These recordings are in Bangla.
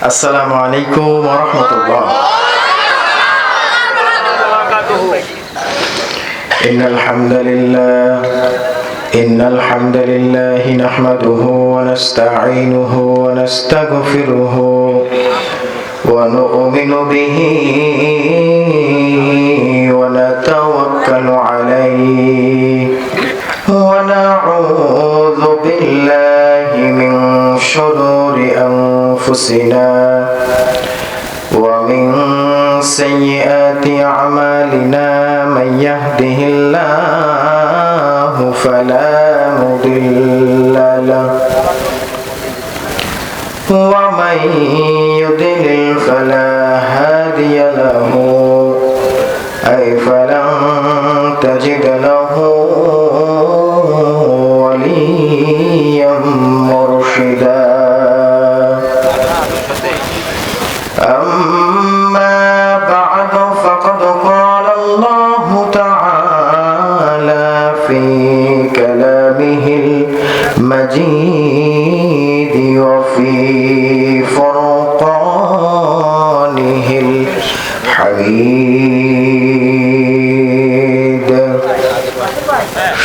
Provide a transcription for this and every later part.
আসসালামু আলাইকুম রহমতুল্লাহ إن الحمد لله إن الحمد لله نحمده ونستعينه ونستغفره ونؤمن به ونتوكل عليه ونعوذ بالله من شرور أنفسنا ومن سيئات أعمالنا من يهده الله فلا مضل له ومن يضلل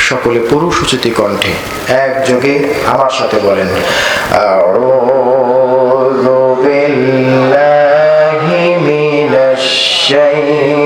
সকলে পুরুষ উচিত কণ্ঠে একযোগে আমার সাথে বলেন শাইতানির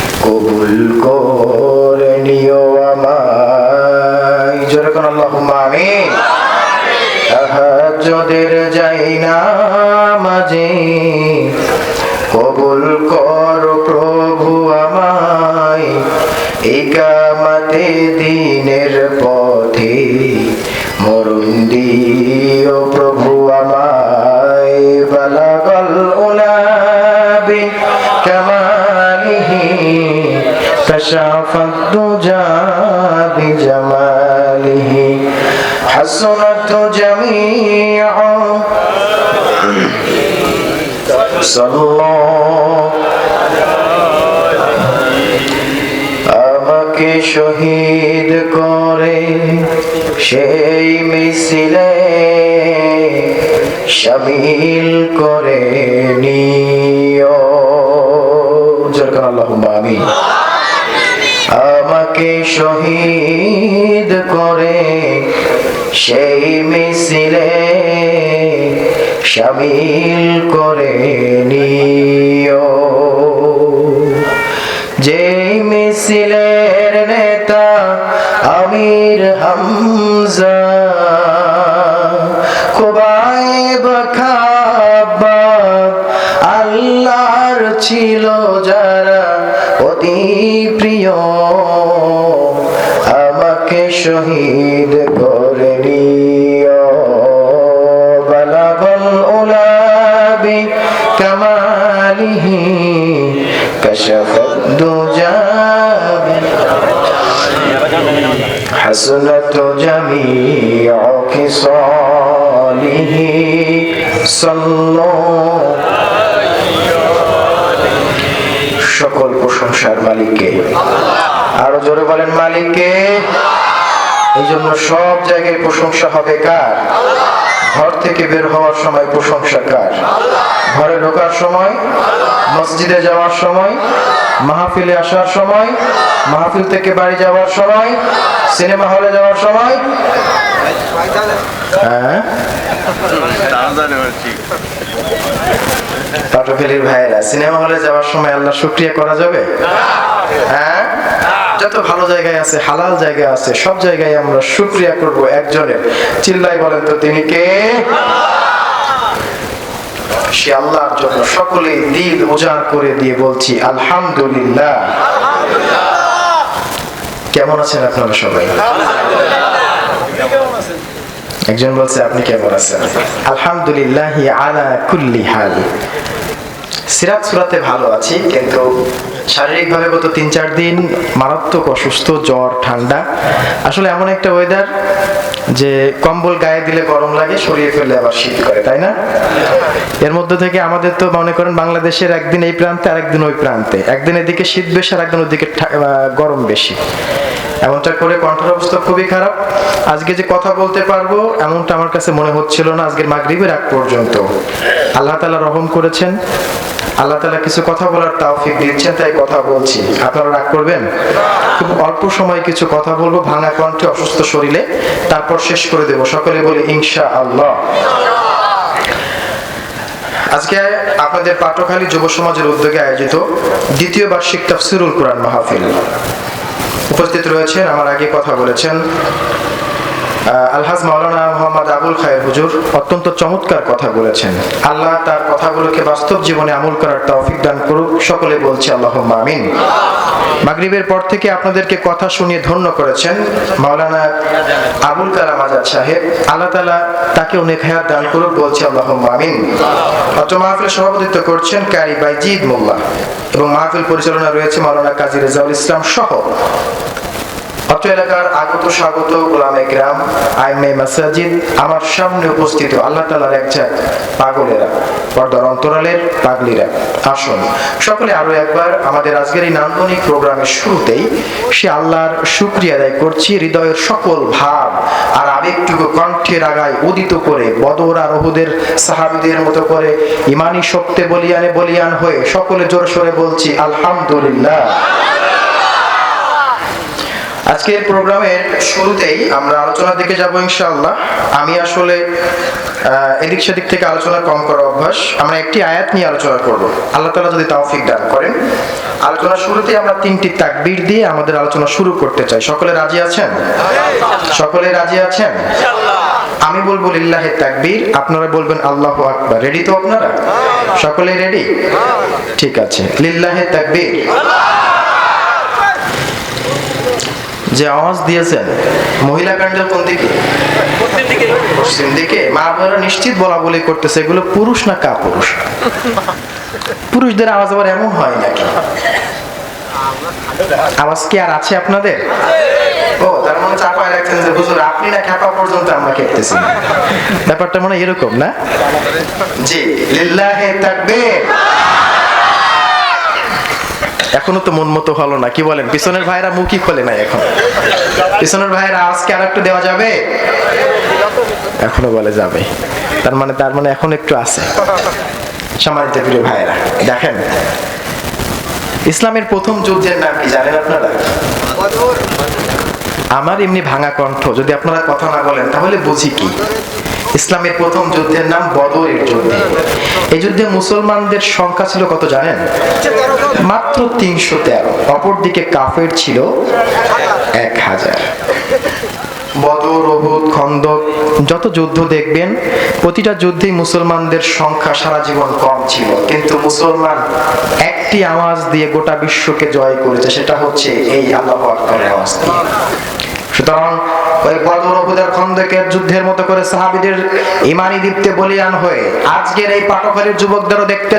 صلوا আমাকে শহীদ করে সেই মিছিলে শামিল করে নিও জরকান আল্লাহুম্মা আমিন আমাকে শহীদ করে সেই মিছিলে শামিল করে নিও। যে মিছিলের নেতা আমির হামজা খুবাইব খাব্বাব আল্লাহর ছিল যারা অতি প্রিয়। আমাকে শহীদ করে নিও। কামালিহি كشف الدجى حسنت جميع خصاله صلوا সকল প্রশংসার মালিককে আরো জোরে বলেন মালিককে এই জন্য সব জায়গায় প্রশংসা হবে কার ঘর থেকে বের হওয়ার সময় প্রশংসা কার ঘরে ঢোকার সময়, মসজিদে যাওয়ার সময়, মাহফিলে আসার সময়, মাহফিল থেকে বাড়ি যাওয়ার সময়, সিনেমা হলে যাওয়ার সময়। হ্যাঁ? ভাইয়েরা, সিনেমা হলে যাওয়ার সময় আল্লাহ শুক্রিয়া করা যাবে? হ্যাঁ? যত ভালো জায়গায় আছে, হালাল জায়গা আছে, সব জায়গায় আমরা শুক্রিয়া করব একজনের। চিল্লাই বলেন তো তিনি কে? সে আল্লাহর জন্য সকলে দিল উজাড় করে দিয়ে বলছি, আলহামদুলিল্লাহ। কেমন আছেন আপনারা সবাই? একজন বলছে, আপনি কেমন আছেন? আলহামদুলিল্লাহ আলা কুল্লি হাল। সিরাত সুরাতে ভালো আছি, কিন্তু শারীরিকভাবে গত তিন চার দিন মারাত্মক অসুস্থ, জ্বর, ঠান্ডা। আসলে এমন একটা ওয়েদার যে কম্বল গায়ে দিলে গরম লাগে সরিয়ে ফেললে আবার শীত করে, তাই না? এর মধ্যে থেকে আমাদের তো মনে করেন বাংলাদেশের একদিন এই প্রান্তে আর একদিন ওই প্রান্তে। একদিন এদিকে শীত বেশি আর একদিন ওদিকে গরম বেশি। এমনটা করে কণ্ঠের অবস্থা খুবই খারাপ। আজকে যে কথা বলতে পারব, এমনটা আমার কাছে মনে হচ্ছিল না আজকের মাগরিবের আগ পর্যন্ত। আল্লাহ তাআলা রহম করেছেন। আল্লাহ তাআলা কিছু কথা বলার তৌফিক দিচ্ছেন, তাই কথা বলছি। আপনারা রাগ করবেন? খুব অল্প সময় কিছু কথা বলব, ভাঙা কণ্ঠে, অসুস্থ শরীরে। তারপর শেষ করে দেব। সকলে বলি ইনশা আল্লাহ আজকে আপনাদের পাটখালী যুব সমাজের উদ্যোগে আয়োজিত দ্বিতীয় বার্ষিক তাফসিরুল কোরআন মাহফিল। উপস্থিত রয়েছেন, আমার আগে কথা বলেছেন আলহাজ মাওলানা মোহাম্মদ আবুল খায়ের হুজুর অত্যন্ত চমৎকার কথা বলেছেন। আল্লাহ তার কথাগুলোকে বাস্তব জীবনে আমল করার তৌফিক দান করুক, সকলে বলছে আল্লাহ আমিন। মাগরিবের পর থেকে আপনাদেরকে কথা শুনিয়ে ধন্য করেছেন মাওলানা আবুল কালাম আজাদ সাহেব। আল্লাহ তালা তাকে অনেক হায়াত দান করুক, বলছে আল্লাহ আমিন। অত্র মাহফিল সভাপতিত্ব করছেন কারি বাইজিদ মোল্লা এবং মাহফিল পরিচালনা রয়েছে মাওলানা কাজী রেজাউল ইসলাম সহ। এলাকার আগত স্বাগত গোলামে আমার সামনে উপস্থিত আল্লাহ সকলে আরও একবার আমাদের আজকের প্রোগ্রামের শুরুতেই সে আল্লাহর শুক্রিয়া হৃদয়ের সকল ভাব আর আবেগটুকু কণ্ঠের আগায় উদিত করে, বদর আর ওহুদের সাহাবিদের মতো করে ইমানি শক্তে বলিয়ানে বলিয়ান হয়ে সকলে জোরে সোরে বলছি, আলহামদুলিল্লাহ। আজকের প্রোগ্রামের শুরুতেই আমরা আলোচনার দিকে যাব ইনশাআল্লাহ। আমি আসলে এদিক সেদিক থেকে আলোচনা কম করা অভ্যাস। আমরা একটি আয়াত নিয়ে আলোচনা করব। আল্লাহ তাআলা যদি তৌফিক দান করেন। আলোচনার শুরুতেই আমরা তিনটি তাকবির দিয়ে আমাদের আলোচনা শুরু করতে চাই। সকলে রাজি আছেন? সকলে রাজি আছেন? আমি বলব লিল্লাহে তাকবীর। আপনারা বলবেন আল্লাহ আকবার। রেডি তো আপনারা? সকলে রেডি ঠিক আছে। লিল্লাহে তাকবীর। যে আওয়াজ দিয়েছেন মহিলা প্যান্ডেল কোন দিকে? পশ্চিম দিকে। মা বোনেরা নিশ্চিত বলা বলি করতেছে এগুলো পুরুষ না কা পুরুষ পুরুষদের আওয়াজ আবার এমন হয় নাকি? আওয়াজ কি আর আছে আপনাদের? ও তার মানে চাপায় রাখছেন যে হুজুর আপনি না খেপা পর্যন্ত আমরা খেপতেছি। ব্যাপারটা মনে এরকম না? জি লিল্লাহে তাকবীর। এখনও তো মন মতো হলো না, কি বলেন? পিছনের ভাইরা মুখই খোলে নাই এখন। পিছনের ভাইরা আজকে আর একটু দেওয়া যাবে? এখনও বলে যাবে। তার মানে তার মানে এখন একটু আছে। সম্মানিত প্রিয় ভাইরা দেখেন। ইসলামের প্রথম যুদ্ধের নাম কি জানেন আপনারা? আমার এমনি ভাঙা কণ্ঠ, যদি আপনারা কথা না বলেন, তাহলে বুঝি কি? ইসলামের প্রথম যুদ্ধের নাম বদরের যুদ্ধ। এই যুদ্ধে মুসলমানদের সংখ্যা ছিল কত জানেন? মাত্র তিনশো তেরো। অপরদিকে কাফের ছিল এক হাজার। বদর খন্দক, যত যুদ্ধ দেখবেন, প্রতিটা যুদ্ধেই মুসলমানদের সংখ্যা সারা জীবন কম ছিল। কিন্তু মুসলমান একটি আওয়াজ দিয়ে গোটা বিশ্বকে জয় করেছে, সেটা হচ্ছে এই আল্লাহ আওয়াজ দিয়ে সুতরাং ওই যুদ্ধের মতো করে সাহাবিদের বলিয়ান হয়ে আজকের এই দেখতে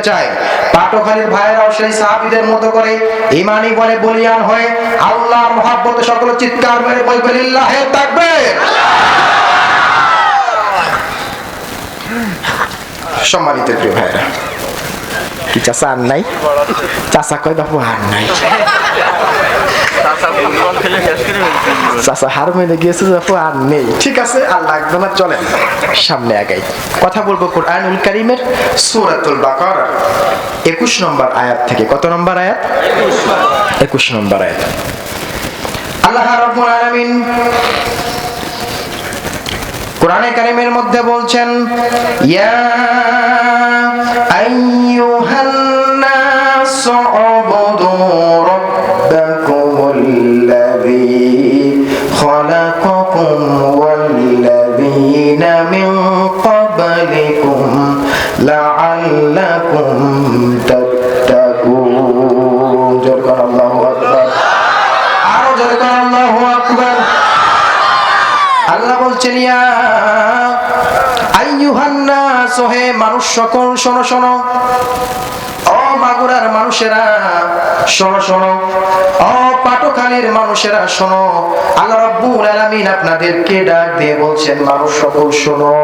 ভাইয়েরাও সেই সাহাবিদের মতো করে বলে বলিয়ান হয়ে চিৎকার সম্মানিত প্রিয় ভাইয়েরা, কি চাচা আর নাই? চাচা কয় বাপু আর নাই? হার মেনে গিয়েছে বাপু আর নেই। ঠিক আছে, আর লাগবে না, চলেন। সামনে আগাই। কথা বলব কোরআনুল কারিমের সূরাতুল একুশ নম্বর আয়াত থেকে। কত নম্বর আয়াত? একুশ নম্বর আয়াত। আল্লাহ রাব্বুল আলামিন কোরআনে কারিমের মধ্যে বলছেন, ইয়া মানুষ সকল শোনো শোনো। ও মাগুরার মানুষেরা, শোনো শোনো। ও পাটখালীর মানুষেরা, শোনো। আল্লাহ রাব্বুল আলামিন আপনাদেরকে ডাক দিয়ে বলছেন, মানুষ সকল শোনো।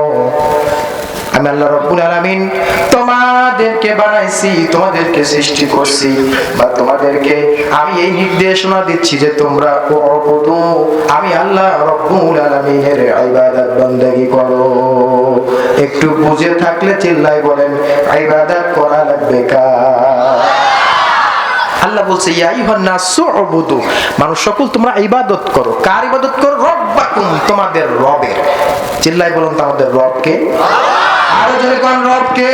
আমি আল্লাহ রব্বুল আলামিন তোমাদেরকে বানাইছি, তোমাদেরকে সৃষ্টি করছি বা তোমাদেরকে আমি এই নির্দেশনা দিচ্ছি যে তোমরা অবদু আমি আল্লাহ রব্বুল আলামিনের ইবাদত বندگی করো। একটু বুঝে থাকলে চিল্লাই বলেন, ইবাদত করা লাগবে কার? আল্লাহ বলছে মানুষ সকল তোমরা ইবাদত করো। কার ইবাদত করো? রব্বাকুম, তোমাদের রবের। চিল্লাই বলুন, তোমাদের রবকে? আল্লাহ জোরে কোন রবকে?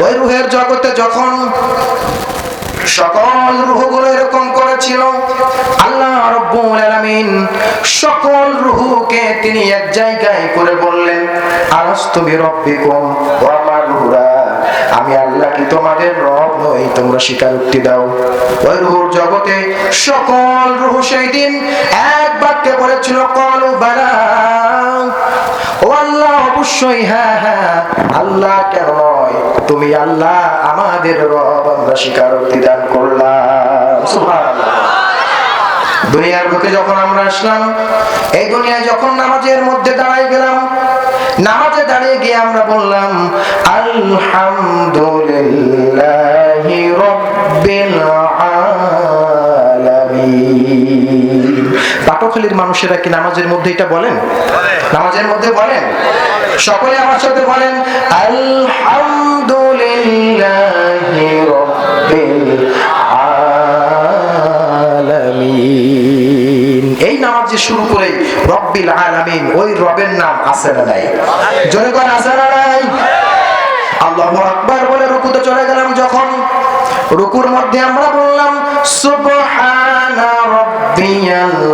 ওই রুহের জগতে যখন সকল রুহগুলো এরকম করেছিল আল্লাহ রব্বুল আলামিন সকল রুহুকে তিনি এক জায়গায় করে বললেন আলাস্তু বিরব্বিকুম ও আমার রুহুরা আমি আল্লাহ কি তোমাদের রব নই তোমরা স্বীকারোক্তি দাও। ওই রুহুর জগতে সকল রুহু সেই দিন এক বাক্যে বলেছিল কলু বালা অবশ্যই হ্যাঁ হ্যাঁ আল্লাহ কেন নয়? তুমি আল্লাহ আমাদের রব, আমরা স্বীকারোক্তি দান করলাম। দুনিয়ার বুকে যখন আমরা আসলাম, এই দুনিয়ায় যখন নামাজের মধ্যে দাঁড়াই গেলাম, নামাজে দাঁড়িয়ে গিয়ে আমরা বললাম, আলহামদুলিল্লাহি রাব্বিল আলামিন। পাটখালির মানুষেরা কি নামাজের মধ্যে এটা বলেন? নামাজের মধ্যে বলেন? সকলে আমার সাথে বলেন শুরু করে রব্বিল আলামিন, ওই রবের নাম আছে নাই। জোরে করে আছে নাই? আল্লাহু আকবার বলে রুকুতে চলে গেলাম যখন। রুকুর মধ্যে আমরা বললাম, সুবহানা রাব্বিয়াল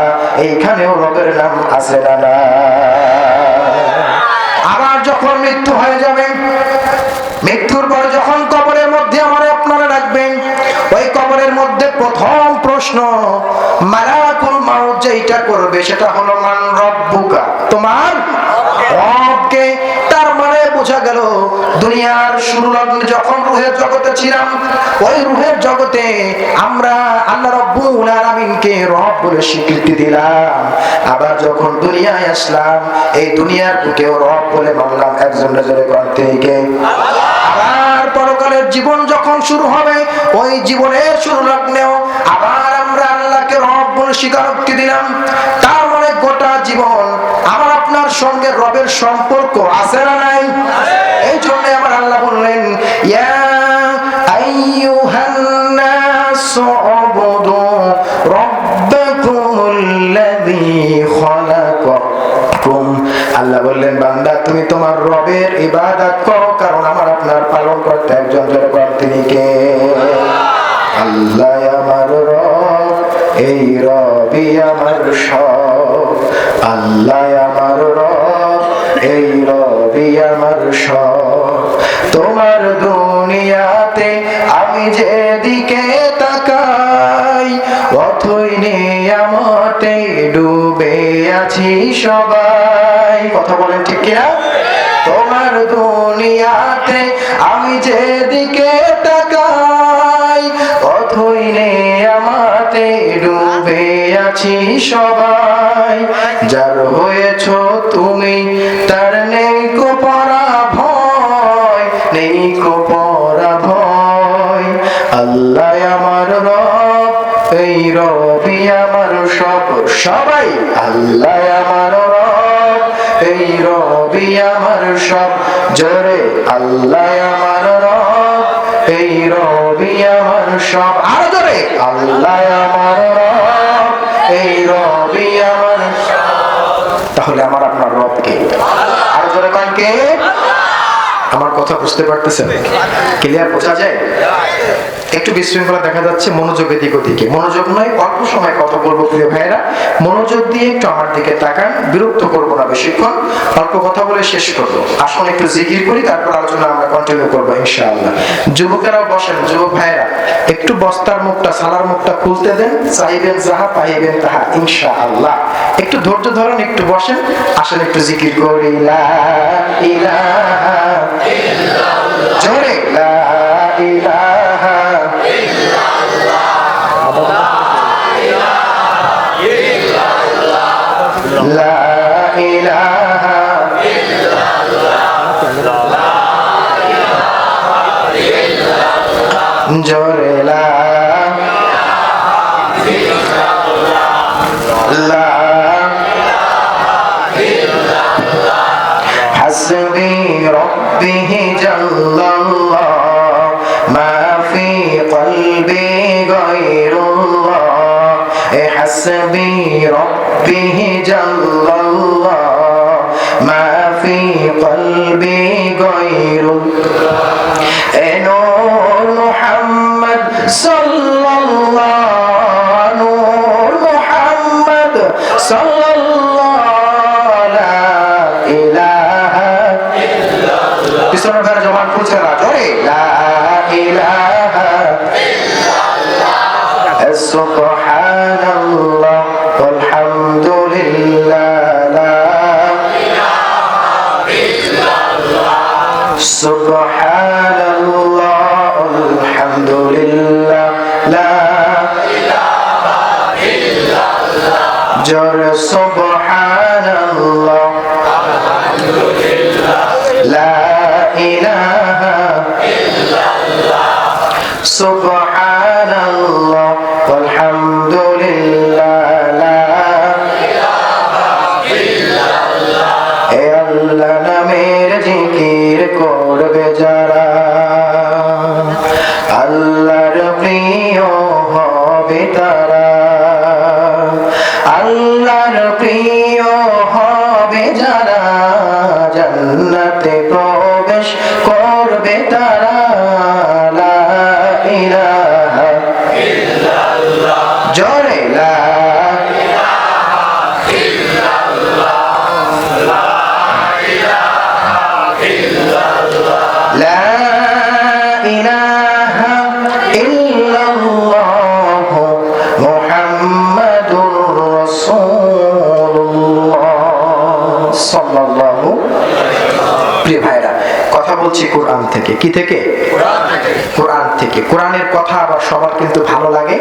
এইখানেও রবের নাম আছে না আবার যখন মৃত্যু হয়ে যাবে, মৃত্যুর পর যখন কবরের মধ্যে আমার আপনারা রাখবেন, ওই কবরের মধ্যে প্রথম প্রশ্ন, মালাকুল মাউত যেটা করবে, সেটা হলো, মান রব্বুকা। তোমার রবকে, তার বোঝা গেল, দুনিয়ার শুরু লগ্নে যখন রুহের জগতে ছিলাম, ওই রুহের জগতে আমরা আল্লাহ রব্বুল আলামিনকে রব বলে স্বীকৃতি দিলাম। আবার যখন দুনিয়ায় আসলাম, এই দুনিয়ার বুকেও রব বলে মানলাম একজন নজরে থেকে। আবার পরকালের জীবন যখন শুরু হবে, ওই জীবনের শুরু লগ্নেও আবার আমরা আল্লাহকে রব বলে স্বীকারোক্তি দিলাম। তার মানে গোটা জীবন আমার আপনার সঙ্গে রবের সম্পর্ক আছে না রবের ইবাদত করো, কারণ আমার আপনার পালন করতে একজন জোরে কর তিনি কে? আল্লাহ আমার রব, এই রবি আমার সব। আল্লাহ আমার রব, এই রবি আমার সব। তোমার দুনিয়াতে আমি দিকে তাকাই, অথই নিয়ামতে ডুবে আছি সবাই। কথা বলেন ঠিক কিনা? তোমার দুনিয়াতে আমি যেদিকে তাকাই, অথই নিয়ামতে ডুবে আছি সবাই। যার হয়েছ তুমি, তার নেই কো পরা ভয়, নেই কো পরা ভয়। আল্লাহ আমার রব, এই রবি আমার সব। সবাই আল্লাহ আমার সব জোরে আল্লাহ আমার রব এই রবি আমার সব আর জোরে আল্লাহ আমার রব এই রবি আমার তাহলে আমার আপনার রব কে? আর জোরে কান কে? আমার কথা বুঝতে পারতেছেন? ক্লিয়ার বোঝা যায়? একটু বিশৃঙ্খলা দেখা যাচ্ছে মনোযোগের দিক ওদিকে মনোযোগ নয়, অল্প সময় কথা বলব প্রিয় ভাইয়েরা। মনোযোগ দিয়ে একটু আমার দিকে তাকান, বিরক্ত করব না বেশিক্ষণ। অল্প কথা বলে শেষ করব। আসুন একটু জিকির করি, তারপর আলোচনা আমরা কন্টিনিউ করব ইনশাআল্লাহ। যুবকেরাও বসেন, যুবক ভাইয়েরা, একটু বস্তার মুখটা, সালার মুখটা খুলতে দেন, চাইবেন যাহা, পাইবেন তাহা, ইনশাআল্লাহ। একটু ধৈর্য ধরেন, একটু বসেন, আসেন একটু জিকির করি, লা ইলাহা জোরে লা লা حسبي ربه جل الله ما في قلبي غير الله حسبي ربه جل الله ما في قلبي غير এ বলছি কোরআন থেকে। কি থেকে? কোরআন থেকে। কোরআনের কথা আবার সবার কিন্তু ভালো লাগে।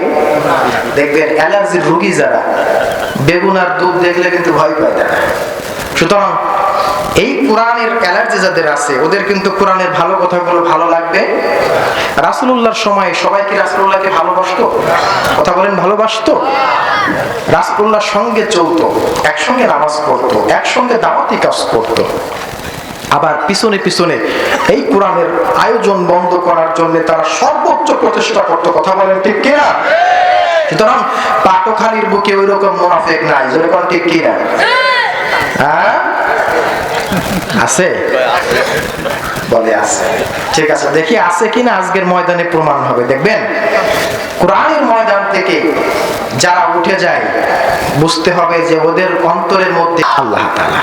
দেখবেন অ্যালার্জির রোগী যারা বেগুন আর দুধ দেখলে কিন্তু ভয় পায় তারা। সুতরাং এই কোরআনের অ্যালার্জি যাদের আছে ওদের কিন্তু কোরআনের ভালো কথাগুলো ভালো লাগবে। রাসুলুল্লাহর সময় সবাই কি রাসুলুল্লাহকে ভালোবাসতো? কথা বলেন ভালোবাসতো? রাসুলুল্লাহর সঙ্গে চলতো একসঙ্গে নামাজ পড়তো একসঙ্গে দাওয়াতি কাজ করতো। আবার পিছনে পিছনে এই কোরআনের আয়োজন বন্ধ করার জন্য তারা সর্বোচ্চ প্রচেষ্টা করতো। কথা বলেন ঠিক কিনা? সুতরাং পাটখালির বুকে ওই রকম মোনাফেক নাই। যেরকম ঠিক কিনা? হ্যাঁ? আছে? বলে আছে। ঠিক আছে, দেখি আছে কিনা? আজকের ময়দানে প্রমাণ হবে। দেখবেন, কোরআনের ময়দান থেকে যারা উঠে যায়, বুঝতে হবে যে ওদের অন্তরের মধ্যে আল্লাহ তাআলা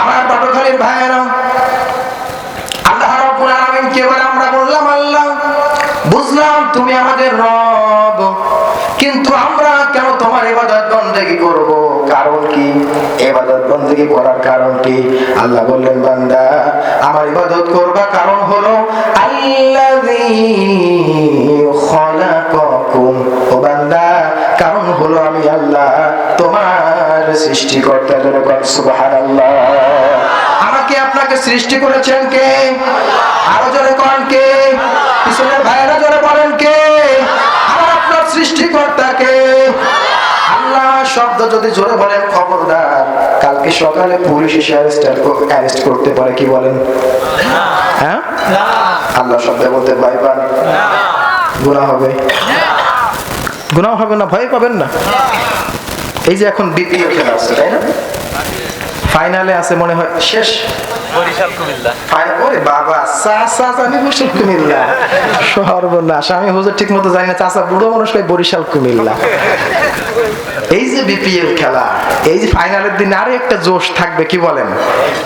আমার পাটখালির ভাইয়েরা, আল্লাহ রাব্বুল আলামিন কে বলে আমরা বললাম, আল্লাহ, বুঝলাম তুমি আমাদের রব, কিন্তু আমরা কেন তোমার ইবাদত বন্দেগি করব? কারণ কি? ইবাদত বন্দেগি করার কারণ কি? আল্লাহ বললেন, বান্দা, আমার ইবাদত করবা কারণ হলো, আল্লাযী খলাকাকুম। ও বান্দা, কারণ হলো আমি আল্লাহ সৃষ্টিকর্তা জন্য সুবহানাল্লাহ। আমাকে আপনাকে সৃষ্টি করেছেন কে? আরও জোরে কন কে? পিছনের ভাইয়েরা জোরে বলেন কে? আমার আপনার সৃষ্টিকর্তা কে? আল্লাহ শব্দ যদি জোরে বলেন খবরদার। কালকে সকালে পুলিশ এসে অ্যারেস্ট করতে পারে কি বলেন? হ্যাঁ? আল্লাহ শব্দ বলতে ভয় পান। গুণা হবে। গুণাও হবে না ভয় পাবেন না। এই যে এখন দ্বিতীয় খেলা আছে তাই না? ফাইনালে আছে মনে হয় শেষ। বরিশাল কুমিল্লা। ওরে বাবা চাচা জানি বরিশাল কুমিল্লা। সর্বনাশ আমি হুজুর ঠিক মতো জানি না চাচা বুড়ো মানুষ বরিশাল কুমিল্লা। এই যে বিপিএল খেলা এই যে ফাইনালের দিন আরও একটা জোশ থাকবে কি বলেন?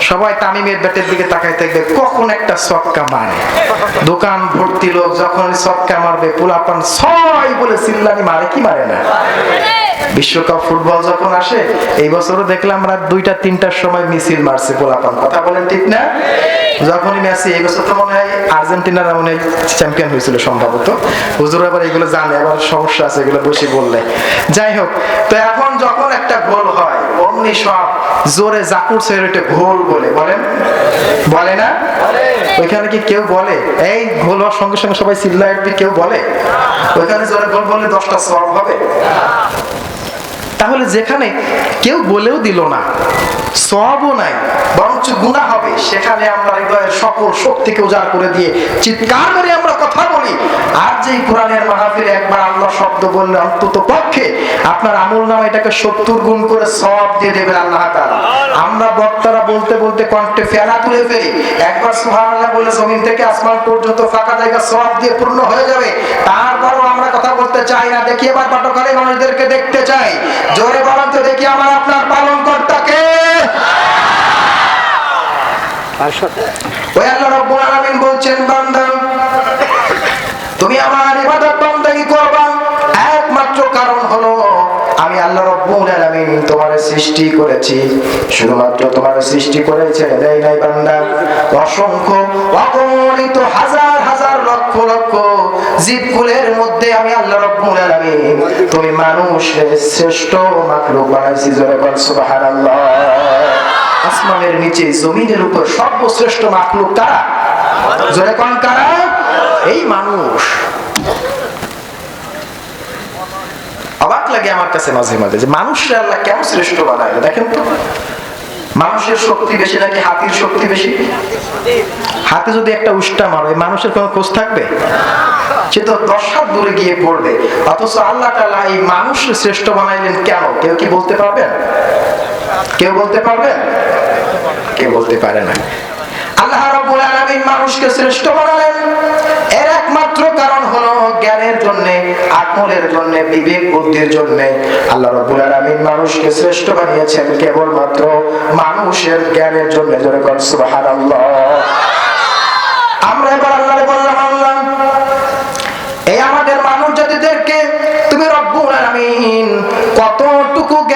সবাই তামিমের ব্যাটের দিকে তাকাই থাকবে কখন একটা ছক্কা মারে। দোকান ভর্তি লোক যখন ছক্কা মারবে পোলাপান ছয় বলে চিল্লানি মারে কি মারে না? বিশ্বকাপ ফুটবল যখন আসে এই বছরও দেখলাম রাত দুইটা তিনটার সময় মিছিল মারছে পোলাপান কথা বলেন ঠিক না? যখনই মেসি এই বছর তো মনে হয় আর্জেন্টিনারা মনে চ্যাম্পিয়ন হয়েছিল সম্ভবত। হুজুর আবার এগুলো জানে আবার সমস্যা আছে এগুলো বসে বললে। যাই হোক তো এখন যখন একটা গোল হয় অমনি সব জোরে জাকুর সেরেটে গোল বলে বলেন? বলে না? ওইখানে কি কেউ বলে? এই গোল হওয়ার সঙ্গে সঙ্গে সবাই উঠবে, কেউ বলে? ওইখানে জোরে গোল বললে দশটা সব হবে? তাহলে যেখানে কেউ বলেও দিল না সবও নাই বরঞ্চ গুণা হবে, সেখানে আমরা হৃদয়ের সকল শক্তিকে উজাড় করে দিয়ে চিৎকার করে আমরা কথা বলি। আর যে কোরআনের মাহফিলে একবার আল্লাহ শব্দ বললে, অন্তত পক্ষে আপনার আমল নামা এটাকে সত্তর গুণ করে সব দিয়ে দেবেন আল্লাহ আমরা বক্তারা বলতে বলতে কণ্ঠে ফেলা তুলে ফেলি। একবার সুবহানাল্লাহ বলে জমিন থেকে আসমান পর্যন্ত ফাঁকা জায়গা সব দিয়ে পূর্ণ হয়ে যাবে। তারপরও আমরা কথা বলতে চাই না। দেখি এবার পাঠকালে মানুষদেরকে দেখতে চাই। জোরে বলেন তো দেখি আমার আপনার পালন কর্তাকে তুমি আমার ইবাদত বন্দেগী করবা। একমাত্র কারণ হলো, আমি আল্লাহ রাব্বুল আলামিন সৃষ্টি করেছি। শুধুমাত্র সৃষ্টি করেছে নাই বান্দা। অসংখ্য, অগণিত, হাজার হাজার লক্ষ লক্ষ জীবকুলের মধ্যে আমি আল্লাহ রাব্বুল আলামিন তুমি মানুষের শ্রেষ্ঠ মাখলুক বানাইছি, জোরে বল সুবহানাল্লাহ। আসমানের নিচে, জমিনের উপর সর্বশ্রেষ্ঠ মাখলুক কারা? জোরে কোন কারা? এই মানুষ। অবাক লাগে আমার কাছে মাঝে মাঝে যে মানুষরা আল্লাহ কেমন শ্রেষ্ঠ বানায় দেখেন তো। মানুষের শক্তি বেশি নাকি হাতির শক্তি বেশি? হাতে যদি একটা উষ্টা মারো মানুষের কোনো খোঁজ থাকবে? সে তো দশ হাত দূরে গিয়ে পড়বে। অথচ আল্লাহ তাআলা এই মানুষ শ্রেষ্ঠ বানাইলেন কেন? কেউ কি বলতে পারবেন? কেউ বলতে পারবেন কেউ বলতে পারে না। আল্লাহ রাব্বুল আলামিন মানুষকে শ্রেষ্ঠ বানালেন। এর একমাত্র কারণ হলো জ্ঞানের জন্য, আকলের জন্য, বিবেক বুদ্ধির জন্য। আল্লাহ রাব্বুল আলামিন মানুষকে শ্রেষ্ঠ বানিয়েছেন কেবলমাত্র মানুষের জ্ঞানের জন্য। জোরে কর সুবহানাল্লাহ।